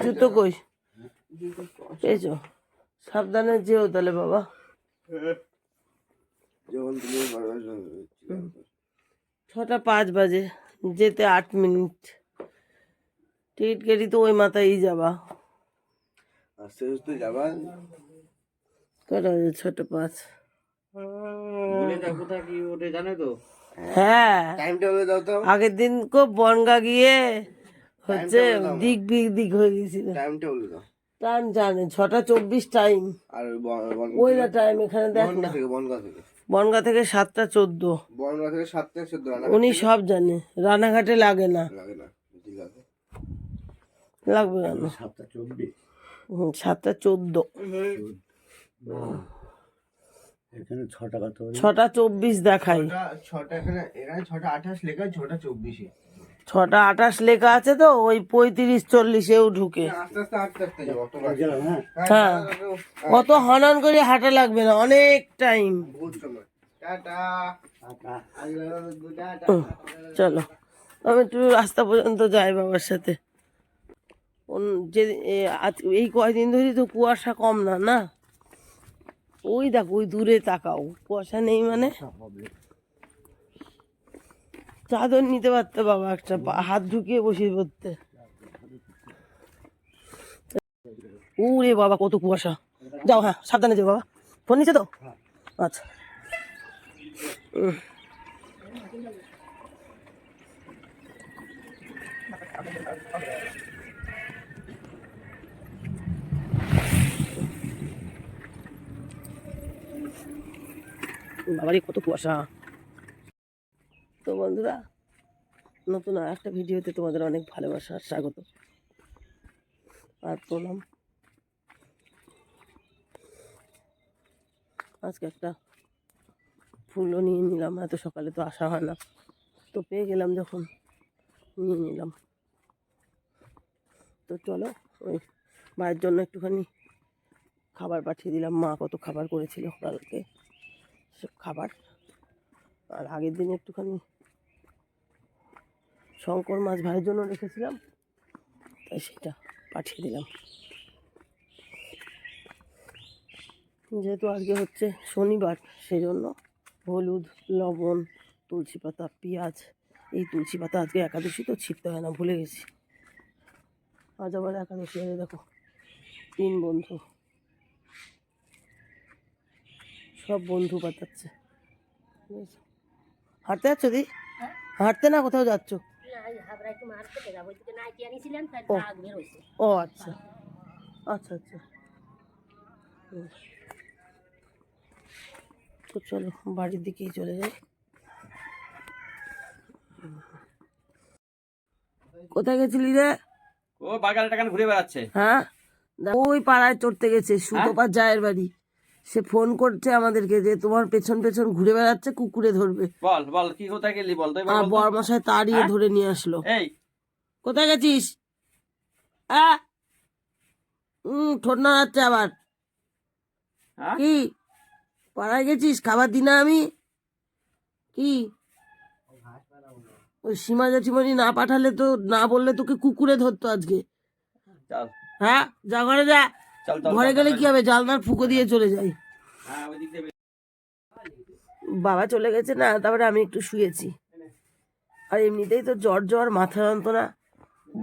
জুতো কই পেয়েছ। সাবধানে যেও তাহলে বাবা। ছটা পাঁচ বাজে যেতে আট মিনিট। টিকিট কেটে তো ওই মাথায়ই যাবা। আস্তে আস্তে যাবা কটা বাজে? ছটা পাঁচ। হ্যাঁ। আগের দিন খুব বনগা গিয়ে হচ্ছে দিক বিক দিক হয়ে গেছিল। টাইমটা বলে দাও। টাইম জানে ছটা চব্বিশ টাইম আর ওই না টাইম এখানে দেখ না। থেকে বনগা থেকে। বনগা থেকে সাতটা চোদ্দ। বনগা থেকে সাতটা চোদ্দ উনি সব জানে। রানাঘাটে লাগে না। লাগে না ঠিক আছে। লাগবে কেন? সাতটা চব্বিশ। সাতটা চোদ্দ। এখানে ছ টাকা তো ছটা চব্বিশ দেখাই। ছটা ছটা এখানে এখানে ছটা আঠাশ লেখা ছটা চব্বিশে। ছটা আঠাশ লেখা আছে তো ওই পঁয়ত্রিশ চল্লিশেও ঢুকে। হ্যাঁ। হ্যাঁ অত হনন করে হাঁটা লাগবে না অনেক টাইম। বহুত সময় টাটা। চলো। আমি একটু রাস্তা পর্যন্ত যাই বাবার সাথে। যে আজ এই কয়দিন ধরে তো কুয়াশা কম না না? ওই দেখো ওই দূরে তাকাও। কুয়াশা নেই মানে? চাদর নিতে পারতে বাবা, একটা হাত ঢুকিয়ে বসে পড়তে। ওরে বাবা, কত কুয়াশা। যাও হ্যাঁ সাবধানে যাও বাবা। ফোন নিচে তো? আচ্ছা। উম। বাবারই কত কুয়াশা। বন্ধুরা, নতুন আর একটা ভিডিওতে তোমাদের অনেক ভালোবাসা আর স্বাগত। আর প্রণাম। আজকে একটা ফুলও নিয়ে নিলাম, এত সকালে তো আসা হয় না। তো পেয়ে গেলাম যখন, নিয়ে নিলাম। তো চলো, ওই মায়ের জন্য একটুখানি খাবার পাঠিয়ে দিলাম। মা কত খাবার করেছিল কালকে সব খাবার। আর আগের দিন একটুখানি শঙ্কর মাছ ভাইয়ের জন্য রেখেছিলাম তাই সেটা পাঠিয়ে দিলাম। যেহেতু আজকে হচ্ছে শনিবার সেই জন্য হলুদ লবণ তুলসী পাতা পেঁয়াজ এই তুলসী পাতা আজকে একাদশী তো ছিটতে হয় না ভুলে গেছি। আজ আবার একাদশী আছে দেখো তিন বন্ধু। সব বন্ধু পাতাচ্ছে হাঁটতে যাচ্ছ দি? হাঁটতে না কোথাও যাচ্ছ? ও। ও আচ্ছা। আচ্ছা আচ্ছা। হুম। তো চলো বাড়ির দিকেই চলে যাই। কোথায় গেছিলি রে? ও বাগানে টাকান ঘুরে বেড়াচ্ছে। হ্যাঁ? ওই পাড়ায় চড়তে গেছে সুতোপার জায়ের বাড়ি। সে ফোন করছে আমাদেরকে যে তোমার পেছন পেছন ঘুরে বেড়াচ্ছে কুকুরে ধরবে। বল বল কি কোথায় গেলি বল তো আর বল তো। বরমশাই তাড়িয়ে ধরে নিয়ে আসলো। এই। কোথায় গেছিস? হ্যাঁ হুম ঠোঁট নাড়াচ্ছে আবার। হ্যাঁ? কি? পাড়ায় গেছিস? খাবার দি না আমি? কি? ওই সীমা জেঠিমণি না পাঠালে তো না বললে তোকে কুকুরে ধরতো আজকে। হ্যাঁ? যা ঘরে যা। ঘরে গেলে কি হবে? জালনার ফুকো দিয়ে চলে যাই। হ্যাঁ বাবা চলে গেছে না তারপরে আমি একটু শুয়েছি। আর এমনিতেই তো জ্বর জ্বর মাথা যন্ত্রণা।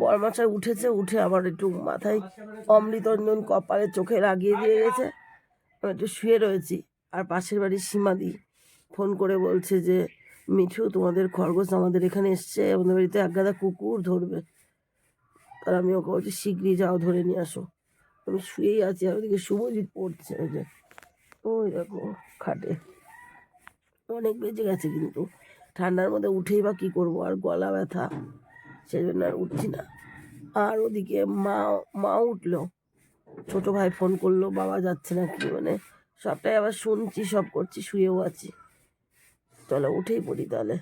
বরমাচায় উঠেছে উঠে আবার একটু মাথায় অমৃতঞ্জন কপালে চোখে লাগিয়ে দিয়ে গেছে। আমি একটু শুয়ে রয়েছি। আর পাশের বাড়ির সীমাদি ফোন করে বলছে যে মিঠু তোমাদের খরগোশ আমাদের এখানে এসছে। আমাদের বাড়িতে এক গাদা কুকুর ধরবে। আর আমি ওকে বলছি শিগগিরই যাও ধরে নিয়ে আসো। আমি শুয়েই আছি, আর ওদিকে শুভজিৎ পড়ছে ওই যে। ওই দেখো, খাটে। অনেক বেজে গেছে কিন্তু। ঠান্ডার মধ্যে উঠেই বা কী করব, আর গলা ব্যথা। সেই জন্য আর উঠছি না। আর ওদিকে মা মা উঠল। ছোট ভাই ফোন করল, বাবা যাচ্ছে না কি মানে। সবটাই আবার শুনছি, সব করছি, শুয়েও আছি। চলো উঠেই পড়ি তাহলে।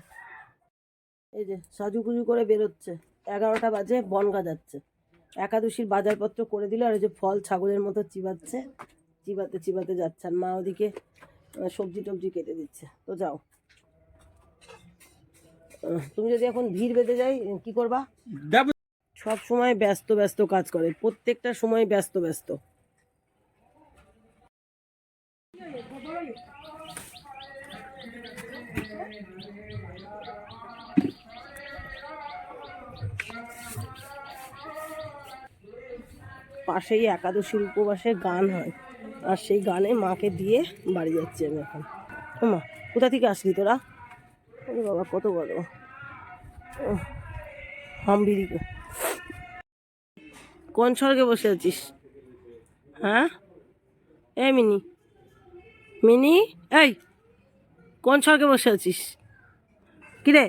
এই যে সাজুগুজু করে বেরোচ্ছে। এগারোটা বাজে, বনগা যাচ্ছে। একাদশীর বাজারপত্র করে দিল আর এই যে ফল ছাগলের মতো চিবাচ্ছে চিবাতে চিবাতে যাচ্ছে। আর মা ওদিকে সবজি টবজি কেটে দিচ্ছে। তো যাও। তুমি যদি এখন ভিড় বেঁধে যাই কি করবা? সব সময় ব্যস্ত ব্যস্ত কাজ করে। প্রত্যেকটা সময় ব্যস্ত ব্যস্ত। পাশেই একাদশীর উপবাসে গান হয়। আর সেই গানে মাকে দিয়ে বাড়ি যাচ্ছি আমি এখন। মা, কোথা থেকে আসলি তোরা? ওরে বাবা, কত বড়। হামবিরি কোন স্বর্গে বসে আছিস? হ্যাঁ? এ মিনি মিনি, এই, কোন স্বর্গে বসে আছিস? কিরে?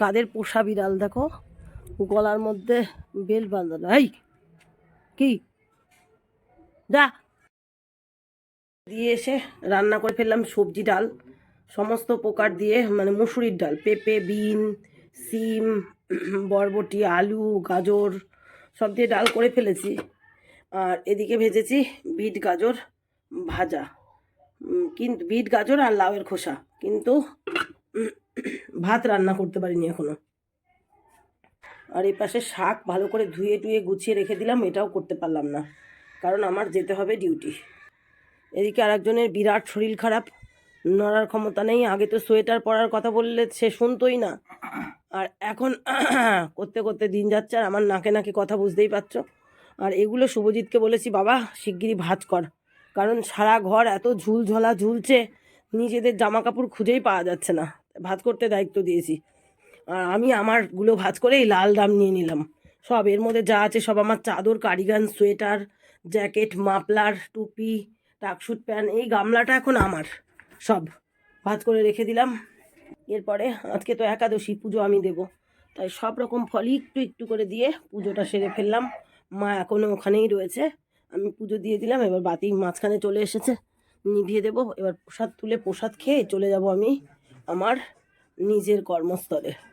কাদের পোষা বিড়াল দেখো। গলার মধ্যে বেল বাঁধানো। এই কি? যা। দিয়ে এসে রান্না করে ফেললাম সবজি ডাল, সমস্ত প্রকার দিয়ে মানে মুসুরির ডাল, পেঁপে, বিন, সিম, বরবটি, আলু, গাজর, সব দিয়ে ডাল করে ফেলেছি। আর এদিকে ভেজেছি বিট গাজর ভাজা। কিন্তু বিট গাজর আর লাউয়ের খোসা। কিন্তু ভাত রান্না করতে পারিনি এখনও। আর এই পাশে শাক ভালো করে ধুয়ে টুয়ে গুছিয়ে রেখে দিলাম, এটাও করতে পারলাম না। কারণ আমার যেতে হবে ডিউটি। এদিকে আরেকজনের বিরাট শরীর খারাপ। নড়ার ক্ষমতা নেই। আগে তো সোয়েটার পরার কথা বললে সে শুনতোই না। আর এখন করতে করতে দিন যাচ্ছে আর আমার নাকে নাকে কথা বুঝতেই পারছ। আর এগুলো শুভজিৎকে বলেছি, বাবা, শিগগিরই ভাজ কর। কারণ সারা ঘর এত ঝুলঝলা ঝুলছে, নিজেদের জামা কাপড় খুঁজেই পাওয়া যাচ্ছে না। ভাত করতে দায়িত্ব দিয়েছি। আমি আমারগুলো ভাজ করেই লাল দাম নিয়ে নিলাম। সব এর মধ্যে যা আছে সব আমার চাদর, কারিগান, সোয়েটার, জ্যাকেট মাপলার টুপি টাকশুট প্যান্ট এই গামলাটা এখন আমার। সব ভাজ করে রেখে দিলাম। এরপরে আজকে তো একাদশী, পুজো আমি দেব। তাই সব রকম ফলই একটু একটু করে দিয়ে পুজোটা সেরে ফেললাম। মা এখনও ওখানেই রয়েছে। আমি পুজো দিয়ে দিলাম, এবার বাতি মাঝখানে চলে এসেছে। নিভিয়ে দেবো। এবার প্রসাদ তুলে প্রসাদ খেয়ে চলে যাব আমি আমার নিজের কর্মস্থলে।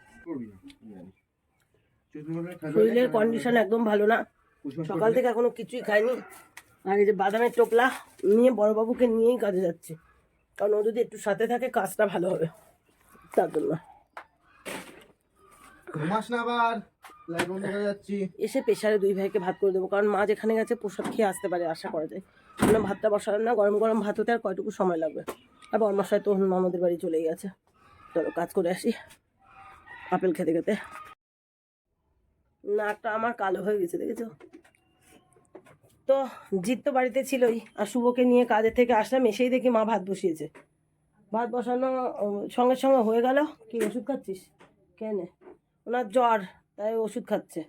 শরীরের কন্ডিশন একদম ভালো না। সকাল থেকে এখনও কিছুই খাইনি। আর এই যে বাদামের টোপলা নিয়ে বড়বাবুকে নিয়েই কাজে যাচ্ছে। কারণ ও যদি একটু সাথে থাকে কাজটা ভালো হবে। তার জন্য। এসে প্রেশারে দুই ভাইকে ভাত করে দেবো। কারণ মা যেখানে গেছে প্রসাদ খেয়ে আসতে পারে আশা করা যায়। জন্য ভাতটা বসালাম না গরম গরম ভাত হতে আর কয়টুকু সময় লাগবে? আর বর্মাশায় তো মামাদের বাড়ি চলেই গেছে। চলো কাজ করে আসি। আপেল খেতে খেতে। নাকটা আমার কালো হয়ে গেছে দেখেছ? তো জিৎ তো বাড়িতে ছিলই আর শুভকে নিয়ে কাজের থেকে আসলাম এসেই দেখি মা ভাত বসিয়েছে। ভাত বসানো সঙ্গে সঙ্গে হয়ে গেল। কি ওষুধ খাচ্ছিস? কেনে? ওনার জ্বর তাই ওষুধ খাচ্ছে।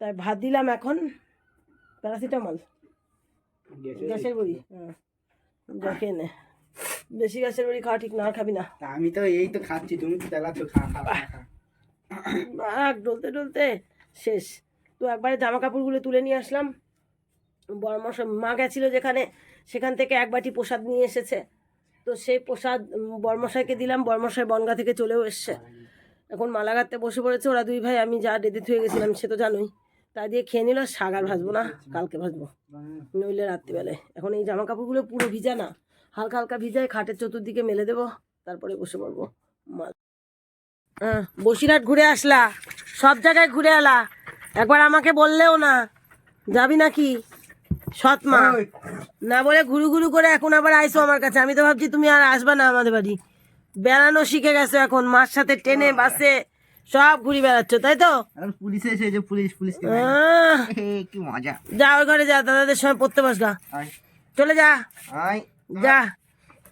তাই ভাত দিলাম এখন প্যারাসিটামল। গ্যাসের বড়ি হ্যাঁ। যা খেয়ে নে। বেশি গ্যাসের বড়ি খাওয়া ঠিক না খাবি না। আমি তো এই তো খাচ্ছি তুমি তো তেলাচ্ছ খা খা খা, বাঘ ডলতে ডলতে শেষ। তো একবারে জামা কাপড়গুলো তুলে নিয়ে আসলাম। বর্মশা মা গেছিল যেখানে সেখান থেকে এক বাটি প্রসাদ নিয়ে এসেছে। তো সেই প্রসাদ উম, বর্মশাইকে দিলাম। বর্মশাই বনগা থেকে চলেও এসছে। এখন মালাগাতে বসে পড়েছে ওরা দুই ভাই আমি যা ডেদে থুয়ে গেছিলাম সে তো জানোই। তা দিয়ে খেয়ে নিল শাক আর ভাজবো না কালকে ভাজবো। নইলে রাত্রিবেলায়। এখন এই জামা কাপড়গুলো পুরো ভিজা না। হালকা হালকা ভিজায় খাটের চতুর্দিকে মেলে দেবো তারপরে বসে পড়ব। মা- বসিরহাট ঘুরে আসলা সব জায়গায় ঘুরে এলা। একবার আমাকে বললেও না যাবি নাকি? সৎ মা। না বলে ঘুরু ঘুরু করে এখন আবার আইসো আমার কাছে। আমি তো ভাবছি তুমি আর আসবা না আমাদের বাড়ি। বেড়ানো শিখে গেছো এখন মার সাথে ট্রেনে বাসে সব ঘুরি বেড়াচ্ছ তাই তো? পুলিশ এসে যে পুলিশ পুলিশ কি মজা। যা ওই ঘরে যা দাদাদের সময় পড়তে বসগা। চলে যা। যা।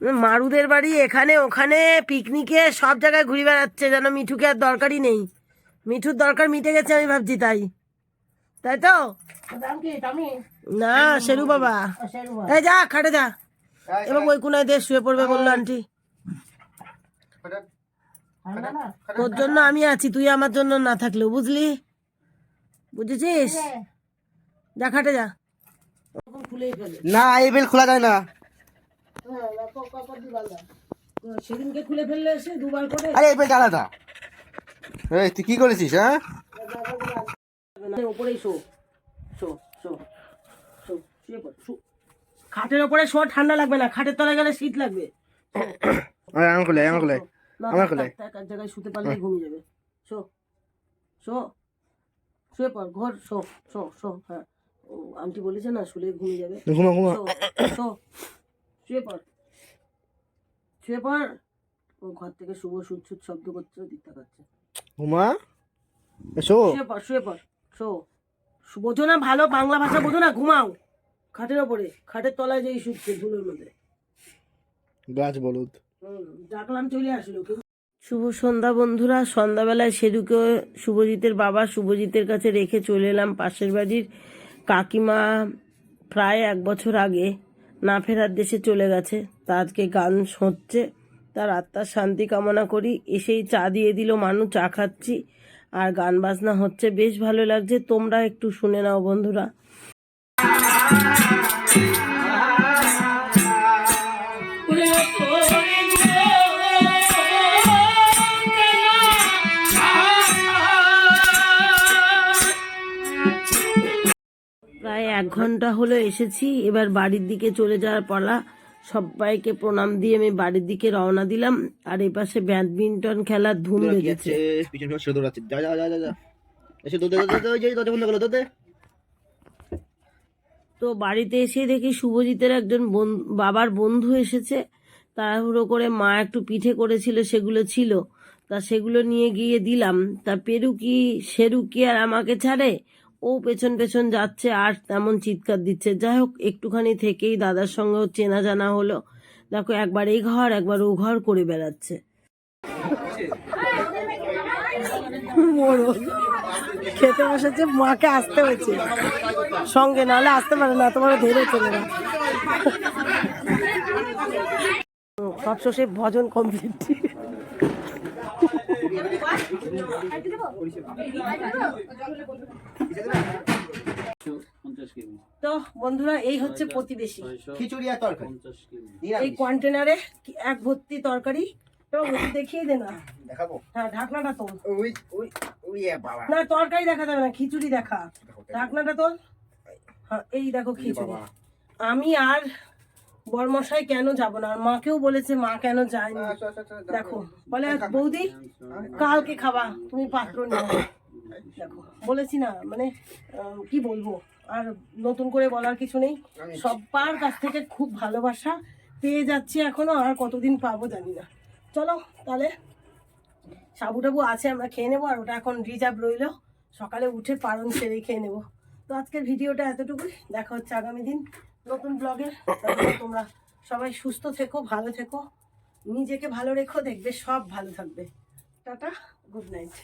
মারুদের বাড়ি এখানে ওখানে পিকনিকে সব জায়গায় ঘুরে বেড়াচ্ছে যেন মিঠুকে আর দরকারই নেই। মিঠুর দরকার মিটে গেছে আমি ভাবছি তাই। তাই তো? না শেরু বাবা। এই যা খাটে যা। এবং ওই কোনায় দিয়ে শুয়ে পড়বে বলল আন্টি। ফটাফট। তোর জন্য আমি আছি তুই আমার জন্য না থাকলেও বুঝলি? বুঝেছিস? যা খাটে যা। না এই বেল খোলা যায় না। সেদিনকে খুলে ফেললে এসে দুবার করে আরে এই বেলটা আলাদা এই তুই কি করেছিস হ্যাঁ? ওপরেই শো। শো শো শো শুয়ে পড় শু। খাটের ওপরে শো ঠান্ডা লাগবে না। খাটের তলায় গেলে শীত লাগবে। আমার কোলে আমার না, আমার থাক, এক জায়গায় শুতে পারলেই ঘুমিয়ে যাবে। শো শো শুয়ে পড় ঘর শো শো শো হ্যাঁ। ও আন্টি বলেছে না শুলে ঘুমিয়ে যাবে। ঘুমা ঘুমা। শো শুয়ে পড়। শুয়ে পড়। ও ঘর থেকে শুভ সুদ শব্দ করছে দিক তাকাচ্ছে ঘুমা এসো শুয়ে পড় শুয়ে পড় শো। বোঝো না ভালো বাংলা ভাষা বোঝো না ঘুমাও। খাটের ওপরে খাটের তলায় যেই শুচ্ছে ধুলোর মধ্যে। গাছ বলুদ ডাকলাম চলে আসলো শুভ সন্ধ্যা বন্ধুরা সন্ধ্যাবেলায় সেদুকে শুভজিতের বাবা শুভজিতের কাছে রেখে চলে এলাম পাশের বাড়ির কাকিমা প্রায় এক বছর আগে। না ফেরার দেশে চলে গেছে। তা আজকে গান হচ্ছে তার আত্মার শান্তি কামনা করি। এসেই চা দিয়ে দিল মানু, চা খাচ্ছি। আর গান বাজনা হচ্ছে। বেশ ভালো লাগছে। তোমরা একটু শুনে নাও বন্ধুরা। প্রায় এক ঘণ্টা হলো এসেছি। এবার বাড়ির দিকে চলে যাওয়ার পালা। সবাইকে প্রণাম দিয়ে আমি বাড়ির দিকে রওনা দিলাম। আর এপাশে ব্যাডমিন্টন খেলার ধুম লেগেছে। পিছন পিছন দৌড়াচ্ছে যা যা যা যা যা। এসে দৌড়ে দৌড়ে দৌড়ে ওই যে দরজা বন্ধ করল দৌড়ে তো বাড়িতে এসে দেখি শুভজিতের একজন বাবার বন্ধু এসেছে। তাড়াহুড়ো করে মা একটু পিঠে করেছিল সেগুলো ছিল। তা সেগুলো নিয়ে গিয়ে দিলাম। তা পেরু কি সেরু কি আর আমাকে ছাড়ে? ও পেছন পেছন যাচ্ছে আর তেমন চিৎকার দিচ্ছে। যাই হোক, একটুখানি থেকেই দাদার সঙ্গেও চেনা জানা হলো। দেখো, একবার এই ঘর, একবার ও ঘর করে বেড়াচ্ছে। খেতে বসেছে, মাকে আসতে হয়েছে। সঙ্গে নাহলে আসতে পারে না তোমার ধরে চলে না সবশেষে ভজন কমপ্লিট তো বন্ধুরা এই হচ্ছে প্রতিবেশী। খিচুড়ি আর তরকারি এই। কন্টেনারে এক ভর্তি তরকারি। এবং দেখিয়ে দে না। দেখাবো? হ্যাঁ ঢাকনাটা তোল। ওই ওই ওই বাবা। না তরকারি দেখা যাবে না খিচুড়ি দেখা। ঢাকনাটা তোল। হ্যাঁ এই দেখো খিচুড়ি। আমি আর বরমশাই কেন যাব না? আর মাকেও বলেছে মা কেন যায়নি। আচ্ছা, আচ্ছা, আচ্ছা, দেখো বলে বৌদি কালকে খাবা তুমি পাত্র নিও। দেখো বলেছি না মানে কি বলব? আর নতুন করে বলার কিছু নেই। সবার কাছ থেকে খুব ভালোবাসা পেয়ে যাচ্ছি এখনও আর কতদিন পাবো জানি না। চলো তাহলে সাবু টাবু আছে আমরা খেয়ে নেব আর ওটা এখন রিজার্ভ রইল। সকালে উঠে পারন সেরে খেয়ে নেব। তো আজকের ভিডিওটা এতটুকুই। দেখা হচ্ছে আগামী দিন। নতুন ব্লগে তোমরা সবাই সুস্থ থেকো ভালো থেকো। নিজেকে ভালো রেখো দেখবে সব ভালো থাকবে। Tata good night